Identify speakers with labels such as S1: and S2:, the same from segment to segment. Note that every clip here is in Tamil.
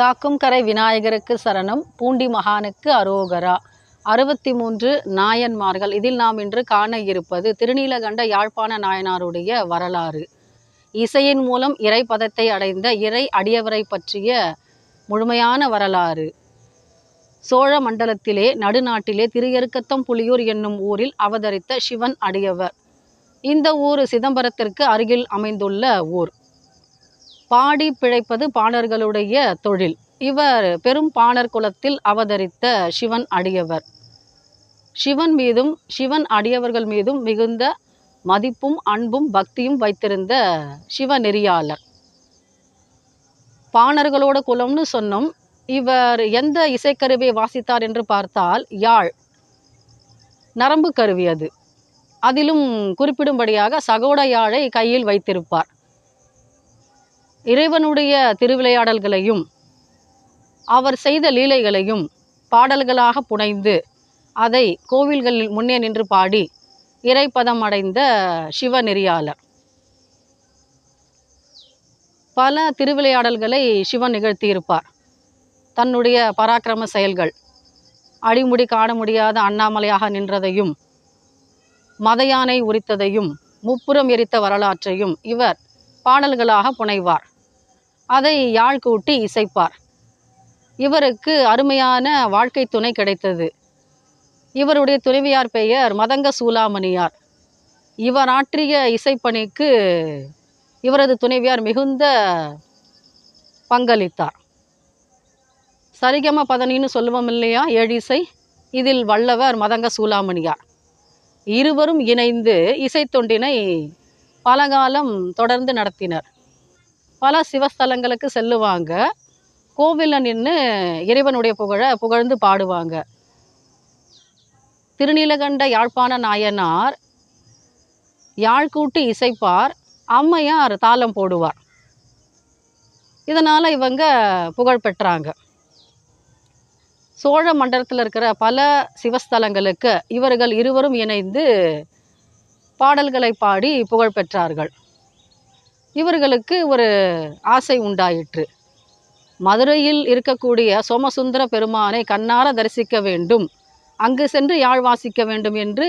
S1: காக்கும் கரை விநாயகருக்கு சரணம் பூண்டி மகானுக்கு அரோகரா. அறுபத்தி மூன்று நாயன்மார்கள். இதில் நாம் இன்று காண இருப்பது திருநீலகண்ட யாழ்ப்பாண நாயனாருடைய வரலாறு. இசையின் மூலம் இறைப்பதத்தை அடைந்த இறை அடியவரை பற்றிய முழுமையான வரலாறு. சோழ மண்டலத்திலே நடுநாட்டிலே திருஎருக்கத்தம் புலியூர் என்னும் ஊரில் அவதரித்த சிவன் அடியவர். இந்த ஊர் சிதம்பரத்திற்கு அருகில் அமைந்துள்ள ஊர். பாடி பிழைப்பது பாணர்களுடைய தொழில். இவர் பெரும் பாணர் குலத்தில் அவதரித்த சிவன் அடியவர். சிவன் மீதும் சிவன் அடியவர்கள் மீதும் மிகுந்த மதிப்பும் அன்பும் பக்தியும் வைத்திருந்த சிவநெறியாளர் பாணர்களோட குலம்னு சொன்னோம். இவர் எந்த இசைக்கருவியை வாசித்தார் என்று பார்த்தால் யாழ். நரம்பு கருவி அது. அதிலும் குறிப்பிடும்படியாக சகோட யாழை கையில் வைத்திருப்பார். இறைவனுடைய திருவிளையாடல்களையும் அவர் செய்த லீலைகளையும் பாடல்களாக புனைந்து அதை கோவில்களில் முன்னே நின்று பாடி இறைப்பதம் அடைந்த சிவ நெறியாளர் பல திருவிளையாடல்களை சிவன் நிகழ்த்தியிருப்பார். தன்னுடைய பராக்கிரம செயல்கள் அடிமுடி காண முடியாத அண்ணாமலையாக நின்றதையும் மதயானை உரித்ததையும் முப்புறம் எரித்த வரலாற்றையும் இவர் பாடல்களாக புனைவார். அதை யாழ் கூட்டி இசைப்பார். இவருக்கு அருமையான வாழ்க்கை துணை கிடைத்தது. இவருடைய துணைவியார் பெயர் மதங்க சூலாமணியார். இவர் ஆற்றிய இசைப்பணிக்கு இவரது துணைவியார் மிகுந்த பங்களித்தார். சரிகம பதனின்னு சொல்லுவோம் இல்லையா? ஏழிசை இதில் வல்லவர் மதங்க சூலாமணியார். இருவரும் இணைந்து இசைத்தொண்டினை பலகாலம் தொடர்ந்து நடத்தினர். பல சிவஸ்தலங்களுக்கு செல்லுவாங்க. கோவிலில் நின்று இறைவனுடைய புகழ புகழ்ந்து பாடுவாங்க. திருநீலகண்ட யாழ்ப்பாண நாயனார் யாழ்கூட்டி இசைப்பார் அம்மையார் தாளம் போடுவார். இதனால் இவங்க புகழ் பெற்றாங்க. சோழ மண்டலத்தில் இருக்கிற பல சிவஸ்தலங்களுக்கு இவர்கள் இருவரும் இணைந்து பாடல்களை பாடி புகழ் பெற்றார்கள். இவர்களுக்கு ஒரு ஆசை உண்டாயிற்று. மதுரையில் இருக்கக்கூடிய சோமசுந்தர பெருமானை கண்ணார தரிசிக்க வேண்டும். அங்கு சென்று யாழ் வாசிக்க வேண்டும் என்று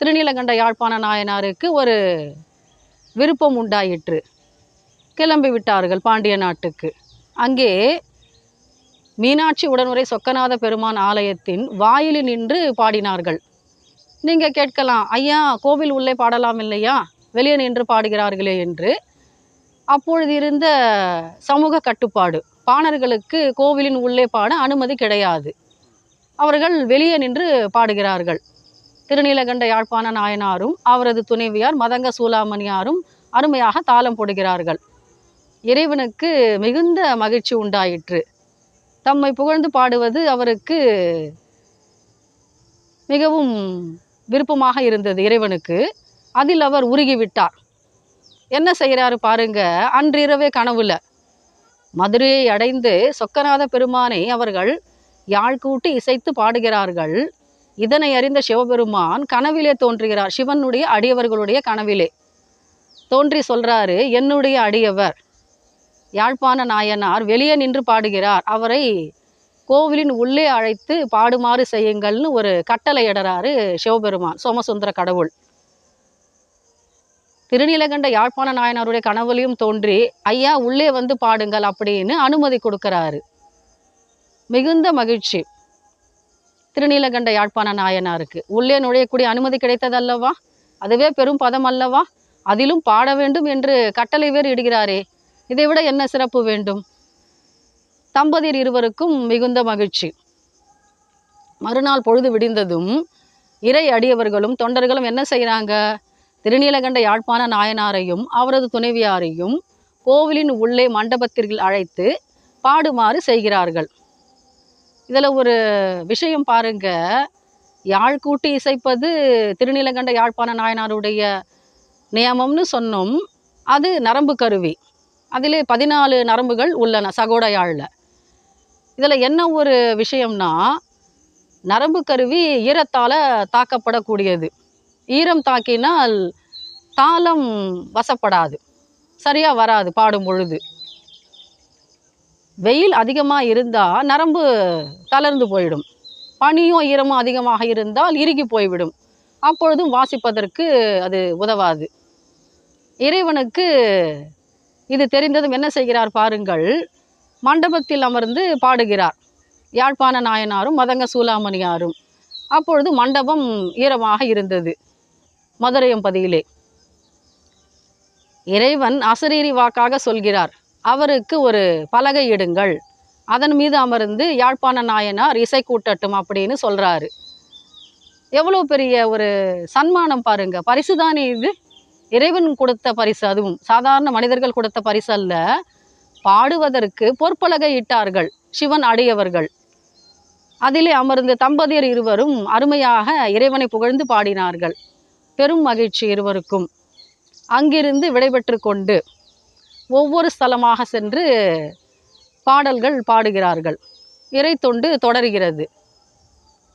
S1: திருநீலகண்ட யாழ்ப்பாண நாயனாருக்கு ஒரு விருப்பம் உண்டாயிற்று. கிளம்பி விட்டார்கள் பாண்டிய நாட்டுக்கு. அங்கே மீனாட்சி உடனுரை சொக்கநாத பெருமான் ஆலயத்தின் வாயிலில் நின்று பாடினார்கள். நீங்கள் கேட்கலாம் ஐயா கோவில் உள்ளே பாடலாம் இல்லையா? வெளியே நின்று பாடுகிறார்களே என்று. அப்பொழுது இருந்த சமூக கட்டுப்பாடு. பாணர்களுக்கு கோவிலின் உள்ளே பாட அனுமதி கிடையாது. அவர்கள் வெளியே நின்று பாடுகிறார்கள். திருநீலகண்ட யாழ்ப்பாண நாயனாரும் அவரது துணைவியார் மதங்க சூலாமணியாரும் அருமையாக தாளம் போடுகிறார்கள். இறைவனுக்கு மிகுந்த மகிழ்ச்சி உண்டாயிற்று. தம்மை புகழ்ந்து பாடுவது அவருக்கு மிகவும் விருப்பமாக இருந்தது இறைவனுக்கு. அதில் அவர் உருகிவிட்டார். என்ன செய்கிறாரு பாருங்க அன்றிரவே கனவுல. மதுரையை அடைந்து சொக்கநாத பெருமானை அவர்கள் யாழ் கூட்டி இசைத்து பாடுகிறார்கள். இதனை அறிந்த சிவபெருமான் கனவிலே தோன்றுகிறார் சிவனுடைய அடியவர்களுடைய கனவிலே. தோன்றி சொல்றாரு என்னுடைய அடியவர் யாழ்ப்பாண நாயனார் வெளியே நின்று பாடுகிறார். அவரை கோவிலின் உள்ளே அழைத்து பாடுமாறு செய்யுங்கள்னு ஒரு கட்டளை இடறாரு சிவபெருமான் சோமசுந்தர கடவுள். திருநீலகண்ட யாழ்ப்பாண நாயனாருடைய கனவுலையும் தோன்றி ஐயா உள்ளே வந்து பாடுங்கள் அப்படின்னு அனுமதி கொடுக்கறாரு. மிகுந்த மகிழ்ச்சி திருநீலகண்ட யாழ்ப்பாண நாயனாருக்கு. உள்ளே நுழையக்கூடிய அனுமதி கிடைத்ததல்லவா? அதுவே பெரும் பதம் அல்லவா? அதிலும் பாட வேண்டும் என்று கட்டளை வேறு இடுகிறாரே. இதை விட என்ன சிறப்பு வேண்டும்? தம்பதியர் இருவருக்கும் மிகுந்த மகிழ்ச்சி. மறுநாள் பொழுது விடிந்ததும் இறை அடியவர்களும் தொண்டர்களும் என்ன செய்கிறாங்க திருநீலகண்ட யாழ்ப்பாண நாயனாரையும் அவரது துணைவியாரையும் கோவிலின் உள்ளே மண்டபத்திற்கு அழைத்து பாடுமாறு செய்கிறார்கள். இதில் ஒரு விஷயம் பாருங்க. யாழ் கூட்டி இசைப்பது திருநீலகண்ட யாழ்ப்பாண நாயனாருடைய நியமம்னு சொன்னோம். அது நரம்பு கருவி. அதிலே பதினாலு நரம்புகள் உள்ளன சகோட யாழில். இதில் என்ன ஒரு விஷயம்னா நரம்பு கருவி ஈரத்தால் தாக்கப்படக்கூடியது. ஈரம் தாக்கினால் தாளம் வசப்படாது. சரியாக வராது பாடும் பொழுது. வெயில் அதிகமாக இருந்தால் நரம்பு தளர்ந்து போயிடும். பனியும் ஈரமும் அதிகமாக இருந்தால் இறுகி போய்விடும். அப்பொழுதும் வாசிப்பதற்கு அது உதவாது. இறைவனுக்கு இது தெரிந்ததும் என்ன செய்கிறார் பாருங்கள். மண்டபத்தில் அமர்ந்து பாடுகிறார். யாழ்ப்பாண நாயனாரும் மதங்க சூலாமணியாரும். அப்பொழுது மண்டபம் ஈரமாக இருந்தது. மதுரையம்பதியிலே இறைவன் அசரீரி வாக்காக சொல்கிறார். அவருக்கு ஒரு பலகை இடுங்கள். அதன் மீது அமர்ந்து யாழ்ப்பாண நாயனார் இசை கூட்டட்டும் அப்படின்னு சொல்கிறாரு எவ்வளோ பெரிய ஒரு சன்மானம் பாருங்க. பரிசு தானே இது? இறைவன் கொடுத்த பரிசு அதுவும். சாதாரண மனிதர்கள் கொடுத்த பரிசு அல்ல. பாடுவதற்கு பொற்பலகை இட்டார்கள். சிவன் அடியவர்கள். அதிலே அமர்ந்த தம்பதியர் இருவரும் அருமையாக இறைவனை புகழ்ந்து பாடினார்கள். பெரும் மகிழ்ச்சி இருவருக்கும். அங்கிருந்து விடைபெற்று கொண்டு ஒவ்வொரு ஸ்தலமாக சென்று பாடல்கள் பாடுகிறார்கள். இறை தொண்டு தொடர்கிறது.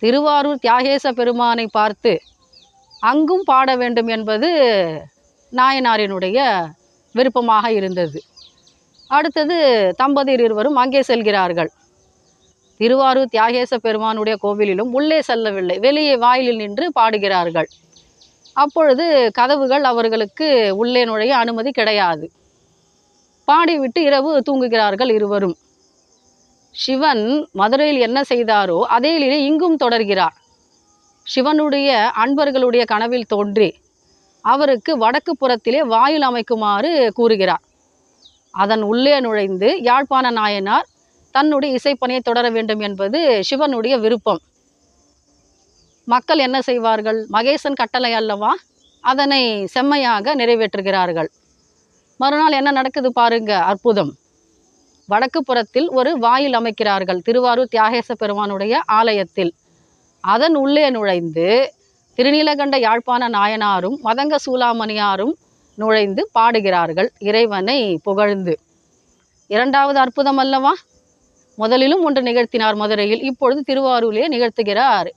S1: திருவாரூர் தியாகேச பெருமானை பார்த்து அங்கும் பாட வேண்டும் என்பது நாயனாரினுடைய விருப்பமாக இருந்தது. அடுத்தது தம்பதியர் இருவரும் அங்கே செல்கிறார்கள். திருவாரூர் தியாகேச பெருமானுடைய கோவிலிலும் உள்ளே செல்லவில்லை. வெளியே வாயிலில் நின்று பாடுகிறார்கள். அப்பொழுது கதவுகள் அவர்களுக்கு உள்ளே நுழைய அனுமதி கிடையாது. பாடிவிட்டு இரவு தூங்குகிறார்கள் இருவரும். சிவன் மதுரையில் என்ன செய்தாரோ அதே அதேலிலே இங்கும் தொடர்கிறார். சிவனுடைய அன்பர்களுடைய கனவில் தோன்றி அவருக்கு வடக்கு புறத்திலே வாயில் அமைக்குமாறு கூறுகிறார். அதன் உள்ளே நுழைந்து யாழ்ப்பாண நாயனார் தன்னுடைய இசைப்பணியை தொடர வேண்டும் என்பது சிவனுடைய விருப்பம். மக்கள் என்ன செய்வார்கள்? மகேசன் கட்டளை அல்லவா? அதனை செம்மையாக நிறைவேற்றுகிறார்கள். மறுநாள் என்ன நடக்குது பாருங்க அற்புதம். வடக்கு புறத்தில் ஒரு வாயில் அமைக்கிறார்கள் திருவாரூர் தியாகேச பெருமானுடைய ஆலயத்தில். அதன் உள்ளே நுழைந்து திருநீலகண்ட யாழ்ப்பாண நாயனாரும் மதங்க சூலாமணியாரும் நுழைந்து பாடுகிறார்கள் இறைவனை புகழ்ந்து. இரண்டாவது அற்புதம் அல்லவா? முதலிலும் ஒன்று நிகழ்த்தினார் மதுரையில் இப்பொழுது திருவாரூரிலே நிகழ்த்துகிறார்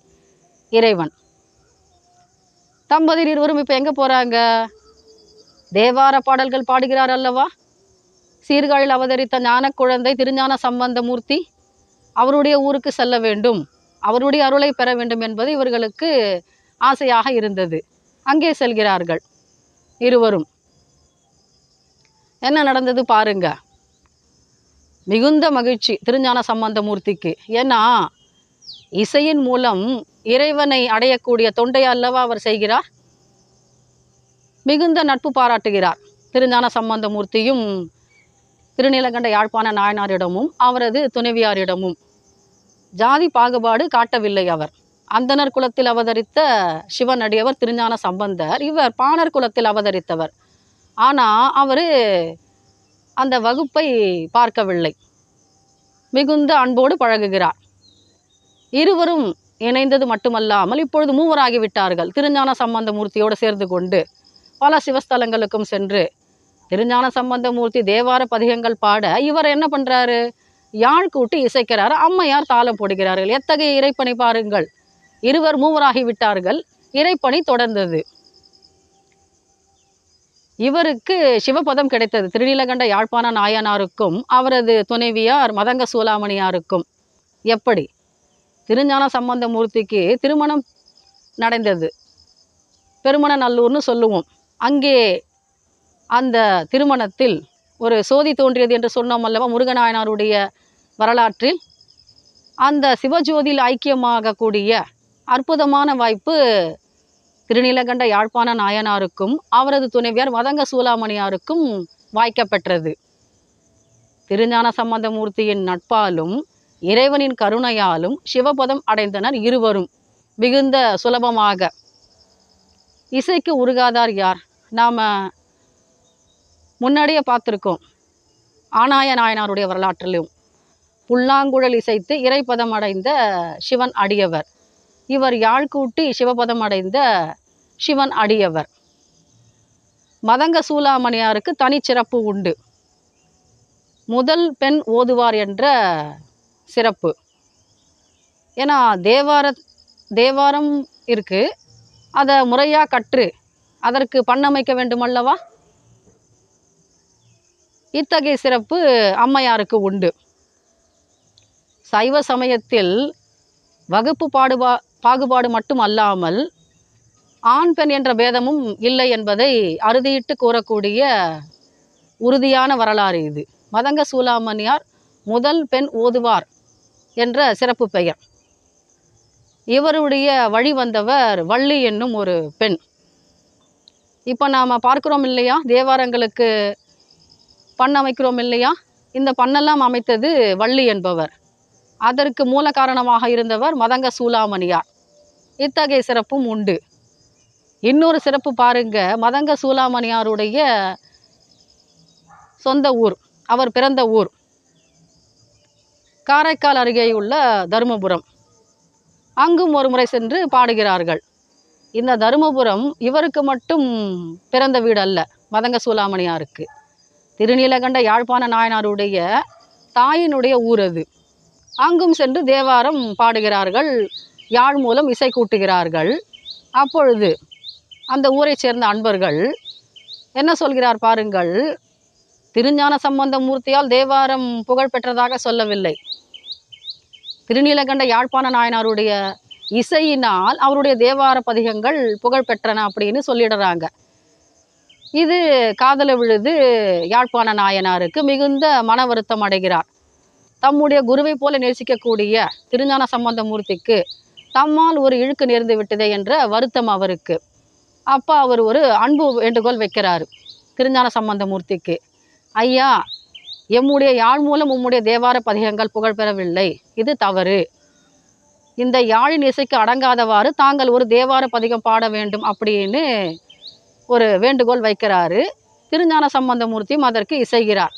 S1: இறைவன். தம்பதியர் இருவரும் இப்போ எங்கே போகிறாங்க தேவார பாடல்கள் பாடுகிறார் அல்லவா? சீர்காழில் அவதரித்த ஞான குழந்தை திருஞான சம்பந்தமூர்த்தி அவருடைய ஊருக்கு செல்ல வேண்டும். அவருடைய அருளை பெற வேண்டும் என்பது இவர்களுக்கு ஆசையாக இருந்தது. அங்கே செல்கிறார்கள் இருவரும். என்ன நடந்தது பாருங்க. மிகுந்த மகிழ்ச்சி திருஞான சம்பந்தமூர்த்திக்கு ஏன்னா இசையின் மூலம் இறைவனை அடையக்கூடிய தொண்டை அல்லவா அவர் செய்கிறார்? மிகுந்த நட்பு பாராட்டுகிறார். திருஞான சம்பந்தமூர்த்தியும் திருநீலகண்ட யாழ்ப்பாண நாயனாரிடமும் அவரது துணைவியாரிடமும் ஜாதி பாகுபாடு காட்டவில்லை அவர். அந்தனர் குலத்தில் அவதரித்த சிவன் அடியவர் திருஞான சம்பந்தர் இவர் பாணர் குலத்தில் அவதரித்தவர். ஆனால் அவர் அந்த வகுப்பை பார்க்கவில்லை. மிகுந்த அன்போடு பழகுகிறார். இருவரும் இணைந்தது மட்டுமல்லாமல் இப்பொழுது மூவராகி விட்டார்கள் திருஞான சம்பந்தமூர்த்தியோடு சேர்ந்து கொண்டு பல சிவஸ்தலங்களுக்கும் சென்று திருஞான சம்பந்தமூர்த்தி தேவார பதிகங்கள் பாட இவர் என்ன பண்ணுறாரு யாழ் கூட்டி இசைக்கிறார். அம்மையார் தாளம் போடுகிறார்கள். எத்தகைய இறைப்பணி பாருங்கள். இருவர் மூவராகி விட்டார்கள் இறைப்பணி தொடர்ந்தது. இவருக்கு சிவபதம் கிடைத்தது. திருநீலகண்ட யாழ்ப்பாண நாயனாருக்கும் அவரது துணைவியார் மதங்க சூலாமணியாருக்கும். எப்படி? திருஞான சம்பந்தமூர்த்திக்கு திருமணம் நடந்தது. பெருமண நல்லூர்னு சொல்லுவோம். அங்கே அந்த திருமணத்தில் ஒரு சோதி தோன்றியது என்று சொன்னோம் அல்லவா முருகநாயனாருடைய வரலாற்றில். அந்த சிவஜோதியில் ஐக்கியமாகக்கூடிய அற்புதமான வாய்ப்பு திருநீலகண்ட யாழ்ப்பாண நாயனாருக்கும் அவரது துணைவியார் மதங்க சூலாமணியாருக்கும் வாய்க்கப்பெற்றது. திருஞான சம்பந்தமூர்த்தியின் நட்பாலும் இறைவனின் கருணையாலும் சிவபதம் அடைந்தனர் இருவரும். மிகுந்த சுலபமாக. இசைக்கு உருகாதார் யார்? நாம் முன்னாடியே பார்த்துருக்கோம். ஆனாய நாயனாருடைய வரலாற்றிலும். புல்லாங்குழல் இசைத்து இறைப்பதம் அடைந்த சிவன் அடியவர். இவர் யாழ் கூட்டி சிவபதம் அடைந்த சிவன் அடியவர். மதங்க சூலாமணியாருக்கு தனிச்சிறப்பு உண்டு. முதல் பெண் ஓதுவார் என்ற சிறப்பு. ஏன்னா தேவார தேவாரம் இருக்குது அதை முறையாக கற்று அதற்கு பண்ணமைக்க வேண்டுமல்லவா? இத்தகைய சிறப்பு அம்மையாருக்கு உண்டு. சைவ சமயத்தில் வகுப்பு பாடுபா பாகுபாடு மட்டும் அல்லாமல் ஆண் பெண் என்ற பேதமும் இல்லை என்பதை அறுதியிட்டு கூறக்கூடிய உறுதியான வரலாறு இது. மதங்க சூலாமணியார் முதல் பெண் ஓதுவார். என்ற சிறப்பு பெயர். இவருடைய வழி வந்தவர் வள்ளி என்னும் ஒரு பெண். இப்போ நாம் பார்க்கிறோம் இல்லையா? தேவாரங்களுக்கு பண்ண அமைக்கிறோம் இல்லையா? இந்த பண்ணெல்லாம் அமைத்தது வள்ளி என்பவர். அதற்கு மூல காரணமாக இருந்தவர் மதங்க சூலாமணியார். இத்தகைய சிறப்பும் உண்டு. இன்னொரு சிறப்பு பாருங்க மதங்க சூலாமணியாருடைய சொந்த ஊர் அவர் பிறந்த ஊர். காரைக்கால் அருகே உள்ள தருமபுரம். அங்கும் ஒரு முறை சென்று பாடுகிறார்கள். இந்த தருமபுரம் இவருக்கு மட்டும் பிறந்த வீடு அல்ல மதங்க சூலாமணியாருக்கு திருநீலகண்ட யாழ்ப்பாண நாயனாருடைய தாயினுடைய ஊர் அது அங்கும் சென்று தேவாரம் பாடுகிறார்கள் யாழ் மூலம் இசை கூட்டுகிறார்கள். அப்பொழுது அந்த ஊரைச் சேர்ந்த அன்பர்கள் என்ன சொல்கிறார் பாருங்கள் திருஞான சம்பந்த மூர்த்தியால் தேவாரம் புகழ் பெற்றதாக சொல்லவில்லை. திருநீலகண்ட யாழ்ப்பாண நாயனாருடைய இசையினால் அவருடைய தேவார பதிகங்கள் புகழ் பெற்றன அப்படின்னு சொல்லிடுறாங்க. இது காதல விழுது யாழ்ப்பாண நாயனாருக்கு மிகுந்த மன வருத்தம் அடைகிறார். தம்முடைய குருவை போல நேசிக்கக்கூடிய திருஞான சம்பந்த மூர்த்திக்கு தம்மால் ஒரு இழுக்கு நேர்ந்து விட்டதே என்ற வருத்தம் அவருக்கு. அப்போ அவர் ஒரு அன்பு வேண்டுகோள் வைக்கிறார் திருஞான சம்பந்த மூர்த்திக்கு. ஐயா எம்முடைய யாழ் மூலம் உம்முடைய தேவார பதிகங்கள் புகழ் பெறவில்லை இது தவறு. இந்த யாழின் இசைக்கு அடங்காதவாறு தாங்கள் ஒரு தேவார பதிகம் பாட வேண்டும் அப்படின்னு ஒரு வேண்டுகோள் வைக்கிறாரு. திருஞான சம்பந்தமூர்த்தியும் அதற்கு இசைகிறார்.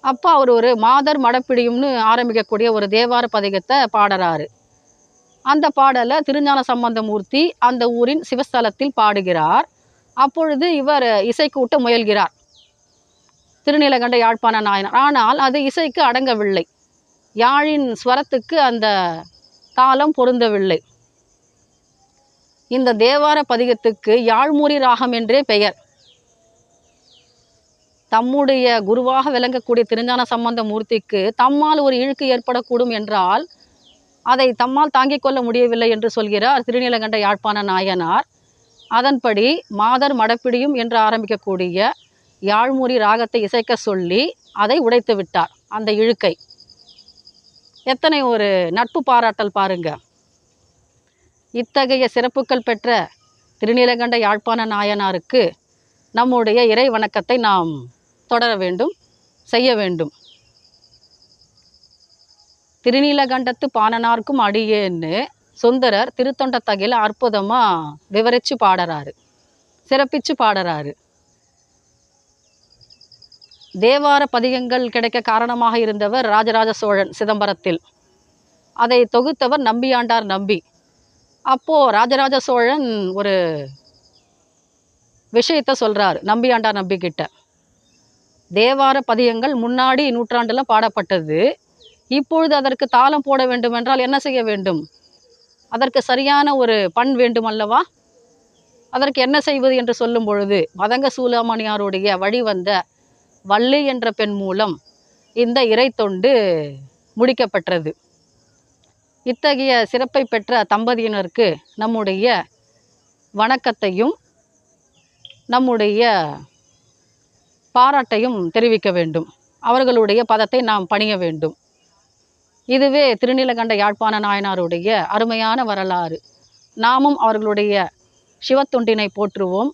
S1: அப்போ அவர் ஒரு மாதர் மடப்பிடியும்னு ஆரம்பிக்கக்கூடிய ஒரு தேவார பதிகத்தை பாடுறாரு. அந்த பாடலை திருஞான சம்பந்தமூர்த்தி அந்த ஊரின் சிவஸ்தலத்தில் பாடுகிறார். அப்பொழுது இவர் இசைக்கூட்ட முயல்கிறார். திருநீலகண்ட யாழ்ப்பாண நாயனார். ஆனால் அது இசைக்கு அடங்கவில்லை. யாழின் ஸ்வரத்துக்கு அந்த தாளம் பொருந்தவில்லை. இந்த தேவார பதிகத்துக்கு யாழ்மூரி ராகம் என்றே பெயர். தம்முடைய குருவாக விளங்கக்கூடிய திருஞான சம்பந்த மூர்த்திக்கு தம்மால் ஒரு இழுக்கு ஏற்படக்கூடும் என்றால் அதை தம்மால் தாங்கிக் கொள்ள முடியவில்லை என்று சொல்கிறார் திருநீலகண்ட யாழ்ப்பாண நாயனார். அதன்படி மாதர் மடப்பிடியும் என்று ஆரம்பிக்கக்கூடிய யாழ்மூரி ராகத்தை இசைக்க சொல்லி அதை உடைத்து விட்டார் அந்த இழுக்கை. எத்தனை ஒரு நட்பு பாராட்டல் பாருங்க. இத்தகைய சிறப்புகள் பெற்ற திருநீலகண்ட யாழ்ப்பாண நாயனாருக்கு நம்முடைய இறை வணக்கத்தை நாம் தொடர வேண்டும் செய்ய வேண்டும். திருநீலகண்டத்து பாணனார்க்கும் அடியேன்னு சுந்தரர் திருத்தொண்டத்தகையில் அற்புதமாக விவரித்து பாடுறாரு சிறப்பித்து பாடுறாரு. தேவார பதிகங்கள் கிடைக்க காரணமாக இருந்தவர் ராஜராஜ சோழன் சிதம்பரத்தில். அதை தொகுத்தவர் நம்பியாண்டார் நம்பி. அப்போது ராஜராஜ சோழன் ஒரு விஷயத்த சொல்கிறார் நம்பியாண்டார் நம்பிக்கிட்ட தேவார பதிகங்கள் முன்னாடி நூற்றாண்டில் பாடப்பட்டது. இப்பொழுது அதற்கு தாளம் போட வேண்டுமென்றால் என்ன செய்ய வேண்டும்? அதற்கு சரியான ஒரு பண் வேண்டும் அல்லவா அதற்கு என்ன செய்வது என்று சொல்லும் பொழுது மதங்க சூலாமணியாருடைய வழி வந்த வள்ளி என்ற பெண் மூலம் இந்த இறை தொண்டு முடிக்கப்பெற்றது. இத்தகைய சிறப்பை பெற்ற தம்பதியினருக்கு நம்முடைய வணக்கத்தையும் நம்முடைய பாராட்டையும் தெரிவிக்க வேண்டும். அவர்களுடைய பதத்தை நாம் பணிய வேண்டும். இதுவே திருநீலகண்ட யாழ்ப்பாண நாயனாருடைய அருமையான வரலாறு. நாமும் அவர்களுடைய சிவத்தொண்டினை போற்றுவோம்.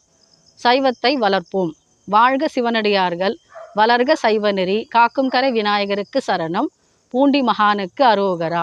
S1: சைவத்தை வளர்ப்போம். வாழ்க சிவனடியார்கள். வளர்க சைவநெறி காக்கும் கரை விநாயகருக்கு சரணம் பூண்டி மகானுக்கு அரோகரா